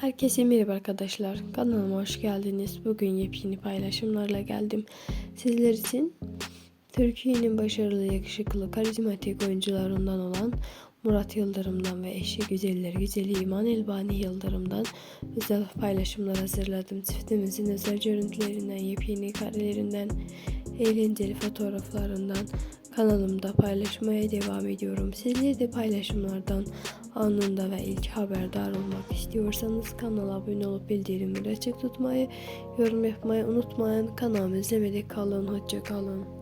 Herkese merhaba arkadaşlar. Kanalıma hoş geldiniz. Bugün yepyeni paylaşımlarla geldim. Sizler için Türkiye'nin başarılı, yakışıklı, karizmatik oyuncularından olan Murat Yıldırım'dan ve eşi güzeller güzeli İman Elbani Yıldırım'dan özel paylaşımlar hazırladım. Çiftimizin özel görüntülerinden, yepyeni karelerinden, eğlenceli fotoğraflarından kanalımda paylaşmaya devam ediyorum. Sizler de paylaşımlardan anında ve ilk haberdar olmak istiyorsanız kanala abone olup bildirimleri açık tutmayı, yorum yapmayı unutmayın. Kanalımı izlemede kalın. Hoşça kalın.